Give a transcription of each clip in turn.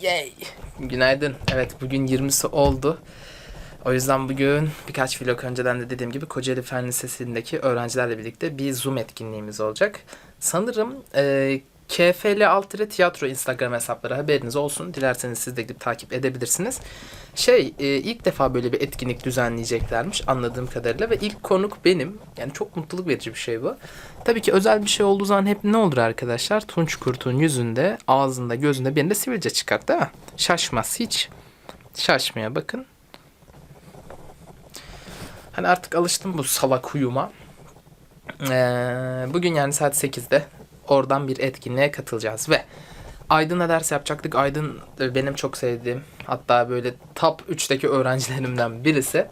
Yay. Günaydın. Evet bugün 20'si oldu. O yüzden bugün birkaç vlog önceden de dediğim gibi Kocaeli Fen Lisesi'ndeki öğrencilerle birlikte bir Zoom etkinliğimiz olacak. Sanırım e, KFL Altıre Tiyatro Instagram hesapları haberiniz olsun. Dilerseniz siz de gidip takip edebilirsiniz. Şey e, ilk defa böyle bir etkinlik düzenleyeceklermiş anladığım kadarıyla ve ilk konuk benim. Yani çok mutluluk verici bir şey bu. Tabii ki özel bir şey olduğu zaman hep ne olur arkadaşlar? Tunç Kurt'un yüzünde, ağzında, gözünde birinde sivilce çıkar değil mi? Şaşmaz hiç. Şaşmıyor bakın. Hani artık alıştım bu salak huyuma. Ee, bugün yani saat 8'de oradan bir etkinliğe katılacağız ve Aydın'la ders yapacaktık. Aydın e, benim çok sevdiğim hatta böyle top 3'teki öğrencilerimden birisi.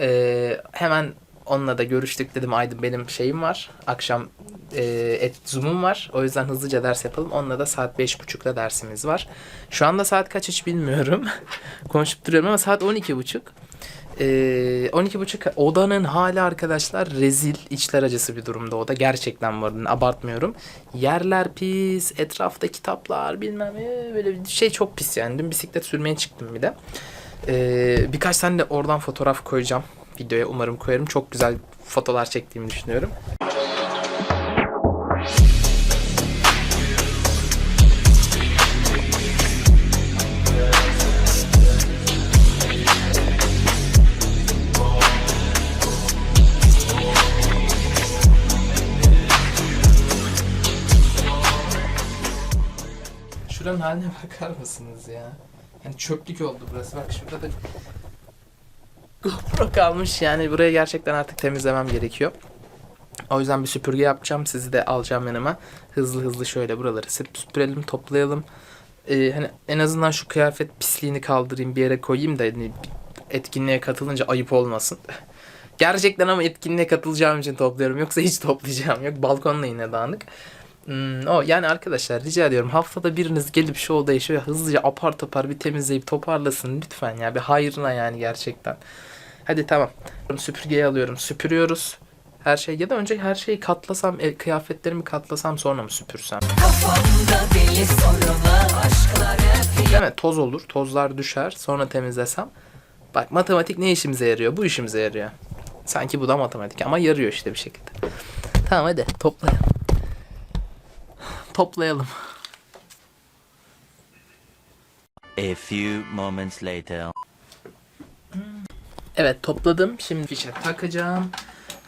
Ee, hemen onunla da görüştük dedim Aydın benim şeyim var. Akşam e, et zoom'um var. O yüzden hızlıca ders yapalım. Onunla da saat 5.30'da dersimiz var. Şu anda saat kaç hiç bilmiyorum. Konuşup duruyorum ama saat 12.30. Ee, 12.30 odanın hali arkadaşlar rezil içler acısı bir durumda oda. Gerçekten var abartmıyorum. Yerler pis etrafta kitaplar bilmem böyle bir şey çok pis yani. Dün bisiklet sürmeye çıktım bir de. Ee, birkaç tane de oradan fotoğraf koyacağım. Videoya umarım koyarım. Çok güzel fotolar çektiğimi düşünüyorum Şuranın haline bakar mısınız ya? Yani çöplük oldu burası. Bak şurada da GoPro kalmış yani burayı gerçekten artık temizlemem gerekiyor. O yüzden bir süpürge yapacağım. Sizi de alacağım yanıma. Hızlı hızlı şöyle buraları süpürelim, toplayalım. Ee, hani en azından şu kıyafet pisliğini kaldırayım, bir yere koyayım da hani etkinliğe katılınca ayıp olmasın. Gerçekten ama etkinliğe katılacağım için topluyorum. Yoksa hiç toplayacağım yok. Balkonla yine dağınık. Hmm, o yani arkadaşlar rica ediyorum haftada biriniz gelip şu odayı şöyle hızlıca apar topar bir temizleyip toparlasın lütfen ya bir hayrına yani gerçekten. Hadi tamam. Süpürgeyi alıyorum. Süpürüyoruz. Her şey ya da önce her şeyi katlasam, e, kıyafetlerimi katlasam sonra mı süpürsem? Kafamda deli sorular? Toz olur. Tozlar düşer. Sonra temizlesem. Bak matematik ne işimize yarıyor? Bu işimize yarıyor. Sanki bu da matematik ama yarıyor işte bir şekilde. Tamam hadi toplayalım. Toplayalım. A few moments later. Evet topladım. Şimdi fişe takacağım.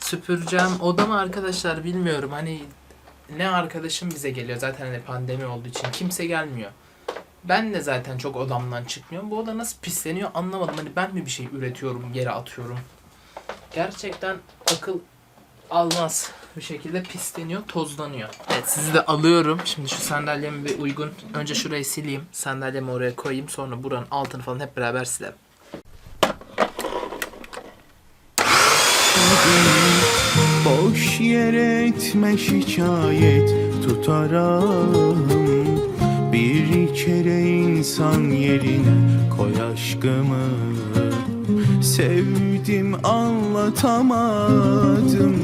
Süpüreceğim. Odamı arkadaşlar bilmiyorum. Hani ne arkadaşım bize geliyor. Zaten hani pandemi olduğu için kimse gelmiyor. Ben de zaten çok odamdan çıkmıyorum. Bu oda nasıl pisleniyor anlamadım. Hani ben mi bir şey üretiyorum, yere atıyorum. Gerçekten akıl almaz bir şekilde pisleniyor, tozlanıyor. Evet sizi de alıyorum. Şimdi şu sandalyemi bir uygun. Önce şurayı sileyim. Sandalyemi oraya koyayım. Sonra buranın altını falan hep beraber silelim. Boş yere etme şikayet tutarım Bir kere insan yerine koy aşkımı Sevdim anlatamadım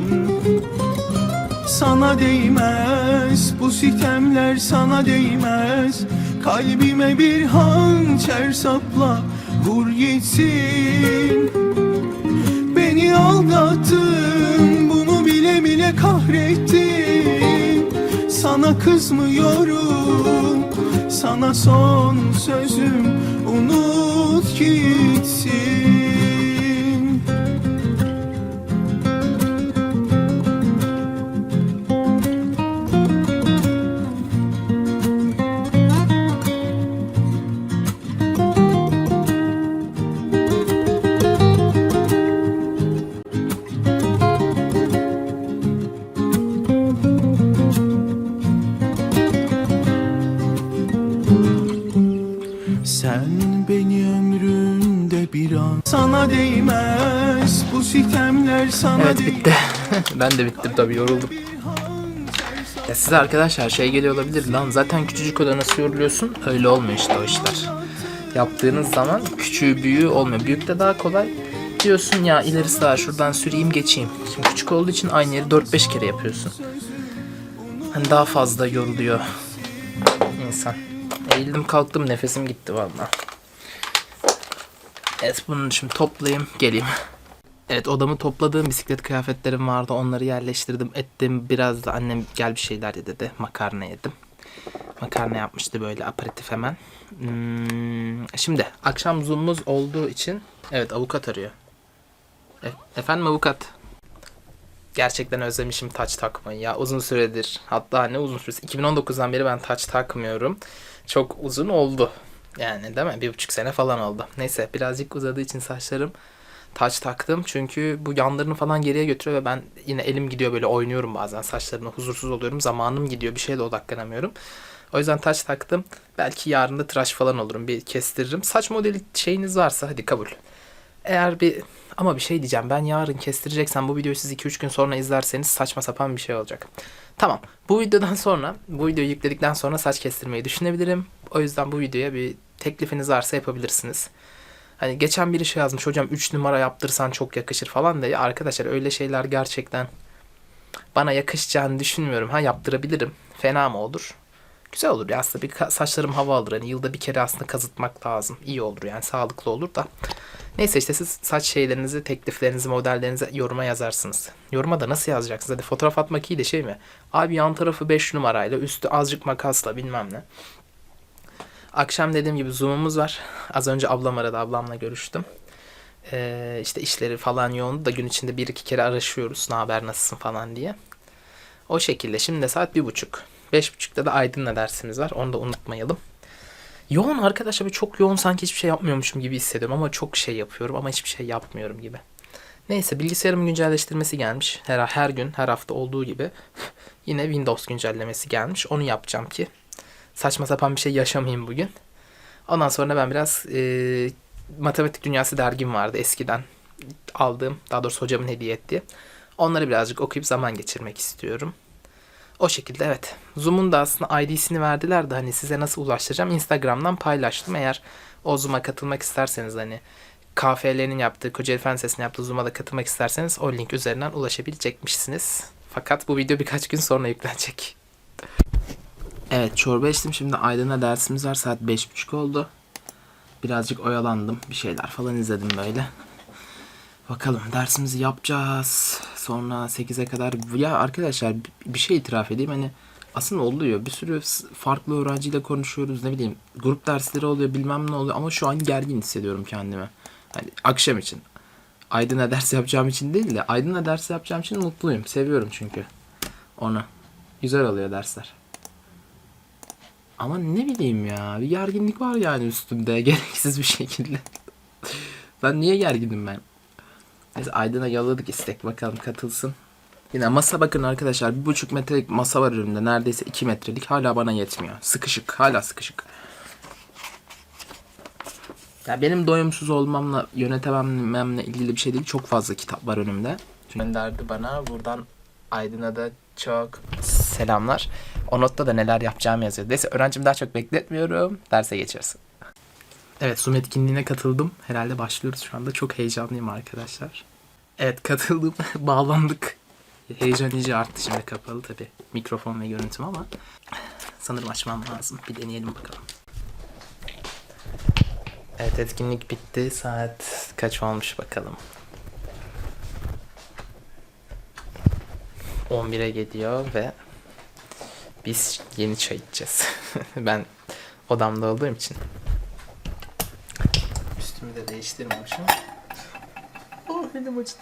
Sana değmez. Bu sitemler sana değmez. Kalbime bir hançer sapla vur gitsin. Beni aldattın bunu bile bile kahrettin. Sana kızmıyorum sana son sözüm unut gitsin Sen beni ömrümde bir an Sana değmez bu sitemler sana Evet bitti. ben de bittim tabii yoruldum. Ya size arkadaşlar şey geliyor olabilir lan zaten küçücük oda nasıl yoruluyorsun öyle olmuyor işte o işler. Yaptığınız zaman küçüğü büyüğü olmuyor. Büyük de daha kolay. Diyorsun ya ilerisi daha şuradan süreyim geçeyim. Şimdi küçük olduğu için aynı yeri 4-5 kere yapıyorsun. Hani daha fazla yoruluyor insan. Eğildim kalktım nefesim gitti valla. Evet bunu şimdi toplayayım geleyim. Evet odamı topladım bisiklet kıyafetlerim vardı onları yerleştirdim ettim. Biraz da annem gel bir şeyler ye dedi makarna yedim. Makarna yapmıştı böyle aperatif hemen. Hmm, şimdi akşam zoom'umuz olduğu için evet avukat arıyor. E- efendim avukat. Gerçekten özlemişim taç takmayı ya uzun süredir. Hatta ne uzun süresi 2019'dan beri ben taç takmıyorum. Çok uzun oldu. Yani değil mi? Bir buçuk sene falan oldu. Neyse birazcık uzadığı için saçlarım taç taktım. Çünkü bu yanlarını falan geriye götürüyor ve ben yine elim gidiyor böyle oynuyorum bazen saçlarımla huzursuz oluyorum. Zamanım gidiyor bir şeye de odaklanamıyorum. O yüzden taç taktım. Belki yarın da tıraş falan olurum. Bir kestiririm. Saç modeli şeyiniz varsa hadi kabul. Eğer bir ama bir şey diyeceğim. Ben yarın kestireceksem bu videoyu siz 2-3 gün sonra izlerseniz saçma sapan bir şey olacak. Tamam. Bu videodan sonra, bu videoyu yükledikten sonra saç kestirmeyi düşünebilirim. O yüzden bu videoya bir teklifiniz varsa yapabilirsiniz. Hani geçen biri şey yazmış hocam 3 numara yaptırsan çok yakışır falan diye. Arkadaşlar öyle şeyler gerçekten bana yakışacağını düşünmüyorum. Ha yaptırabilirim. Fena mı olur? Güzel olur aslında bir saçlarım hava alır. Hani yılda bir kere aslında kazıtmak lazım. İyi olur yani sağlıklı olur da. Neyse işte siz saç şeylerinizi, tekliflerinizi, modellerinizi yoruma yazarsınız. Yoruma da nasıl yazacaksınız? Hadi fotoğraf atmak iyi de şey mi? Abi yan tarafı 5 numarayla, üstü azıcık makasla bilmem ne. Akşam dediğim gibi Zoom'umuz var. Az önce ablam aradı. Ablamla görüştüm. Ee, işte işleri falan yoğundu da gün içinde bir iki kere araşıyoruz. Ne haber, nasılsın falan diye. O şekilde. Şimdi de saat bir buçuk. Beş buçukta da Aydın'la dersimiz var. Onu da unutmayalım. Yoğun arkadaşlar böyle çok yoğun sanki hiçbir şey yapmıyormuşum gibi hissediyorum ama çok şey yapıyorum ama hiçbir şey yapmıyorum gibi. Neyse bilgisayarımın güncelleştirmesi gelmiş. Her, her gün her hafta olduğu gibi yine Windows güncellemesi gelmiş. Onu yapacağım ki saçma sapan bir şey yaşamayayım bugün. Ondan sonra ben biraz e, Matematik Dünyası dergim vardı eskiden aldığım daha doğrusu hocamın hediye ettiği. Onları birazcık okuyup zaman geçirmek istiyorum. O şekilde evet. Zoom'un da aslında ID'sini verdiler de hani size nasıl ulaştıracağım Instagram'dan paylaştım. Eğer o Zoom'a katılmak isterseniz hani KFL'nin yaptığı, Kocaeli Fen Lisesi'nin yaptığı Zoom'a da katılmak isterseniz o link üzerinden ulaşabilecekmişsiniz. Fakat bu video birkaç gün sonra yüklenecek. Evet çorba içtim şimdi Aydın'a dersimiz var saat 5.30 oldu. Birazcık oyalandım bir şeyler falan izledim böyle. Bakalım dersimizi yapacağız. Sonra 8'e kadar ya arkadaşlar bir şey itiraf edeyim hani aslında oluyor. Bir sürü farklı öğrenciyle konuşuyoruz ne bileyim grup dersleri oluyor bilmem ne oluyor ama şu an gergin hissediyorum kendimi. Hani akşam için. Aydın'a ders yapacağım için değil de Aydın'a ders yapacağım için mutluyum. Seviyorum çünkü onu. Güzel oluyor dersler. Ama ne bileyim ya bir gerginlik var yani üstümde gereksiz bir şekilde. ben niye gerginim ben? Neyse Aydın'a yolladık istek bakalım katılsın. Yine masa bakın arkadaşlar bir buçuk metrelik masa var önümde neredeyse iki metrelik hala bana yetmiyor. Sıkışık hala sıkışık. Ya benim doyumsuz olmamla yönetememle ilgili bir şey değil çok fazla kitap var önümde. Gönderdi bana buradan Aydın'a da çok selamlar. O notta da neler yapacağımı yazıyor. Neyse öğrencimi daha çok bekletmiyorum. Derse geçeriz. Evet Zoom etkinliğine katıldım. Herhalde başlıyoruz şu anda. Çok heyecanlıyım arkadaşlar. Evet katıldım. Bağlandık. Heyecan iyice arttı şimdi kapalı tabi. Mikrofon ve görüntüm ama sanırım açmam lazım. Bir deneyelim bakalım. Evet etkinlik bitti. Saat kaç olmuş bakalım. 11'e geliyor ve biz yeni çay içeceğiz. ben odamda olduğum için. De değiştirmemişim. Oh elim acıdı.